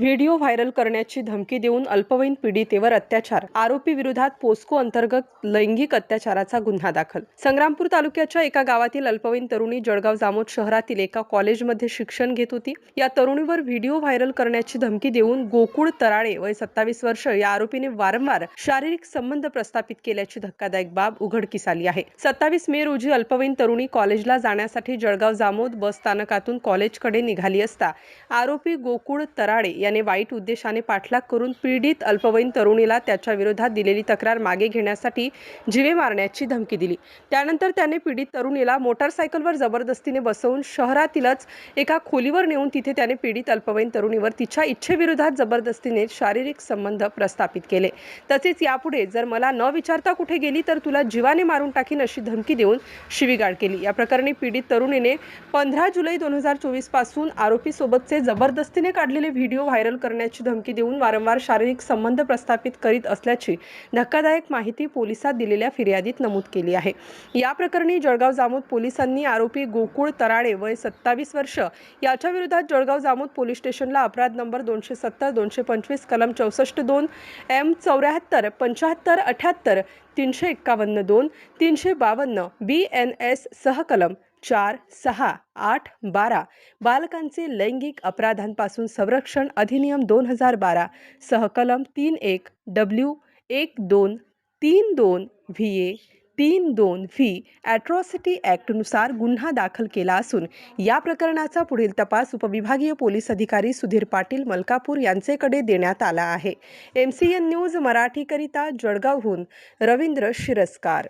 Video viral करण्याची धमकी देऊन अल्पवयीन पीडितेवर अत्याचार. आरोपी विरोधात पोस्को अंतर्गत लैंगिक अत्याचाराचा गुन्हा दाखल. संग्रामपूर तालुक्याच्या एका गावातील अल्पवयीन तरुणी जळगाव जामोद शहरातील एका कॉलेजमध्ये शिक्षण घेत होती. या तरुणीवर व्हिडिओ व्हायरल करण्याची धमकी देऊन गोकुळ तराळे वय सत्तावीस वर्ष या आरोपीने वारंवार शारीरिक संबंध प्रस्थापित केल्याची धक्कादायक बाब उघडकीस आली आहे. सत्तावीस मे रोजी अल्पवयीन तरुणी कॉलेजला जाण्यासाठी जळगाव जामोद बस स्थानकातून कॉलेजकडे निघाली असता आरोपी गोकुळ तराळे याने वाईट उद्देशाने पाठलाग करून पीडित अल्पवयीन तरुणीला त्याच्या विरोधात दिलेली तक्रार मागे घेण्यासाठी जिवे मारण्याची धमकी दिली. त्यानंतर त्याने पीडित तरुणीला मोटारसायकलवर जबरदस्तीने बसवून शहरातीलच एका खोलीवर नेऊन तिथे त्याने पीडित अल्पवयीन तरुणीवर तिच्या इच्छेविरोधात जबरदस्तीने शारीरिक संबंध प्रस्थापित केले. तसेच यापुढे जर मला न विचारता कुठे गेली तर तुला जीवाने मारून टाकीन अशी धमकी देऊन शिवीगाळ केली. या प्रकरणी पीडित तरुणीने पंधरा जुलै दोन हजार चोवीसपासून आरोपीसोबतचे जबरदस्तीने काढलेले व्हिडिओ व्हायरल करण्याची धमकी देऊन वारंवार शारीरिक संबंध प्रस्थापित करीत असल्याची धक्कादायक माहिती पोलिसात दिलेल्या फिर्यादीत नमूद केली आहे. या प्रकरणी जळगाव जामोद पोलिसांनी आरोपी गोकुळ तराळे वय सत्तावीस वर्ष याच्या विरोधात जळगाव जामोद पोलीस स्टेशनला अपराध नंबर दोनशे सत्तर दोनशे पंचवीस कलम चौसष्ट दोन एम चौऱ्याहत्तर पंच्याहत्तर अठ्याहत्तर तीनशे एक्कावन्न दोन तीनशे बावन्न बी एन एस सहकलम चार सहा आठ बारा बालकांचे लैंगिक अपराधांपासून संरक्षण अधिनियम दोन हजार बारा सहकलम तीन एक डब्ल्यू एक दोन तीन दोन व्ही ए तीन दोन व्ही ॲट्रॉसिटी ॲक्टनुसार गुन्हा दाखल केला असून या प्रकरणाचा पुढील तपास उपविभागीय पोलीस अधिकारी सुधीर पाटील मलकापूर यांचेकडे देण्यात आला आहे. एम सी एन न्यूज मराठीकरिता जळगावहून रवींद्र शिरस्कार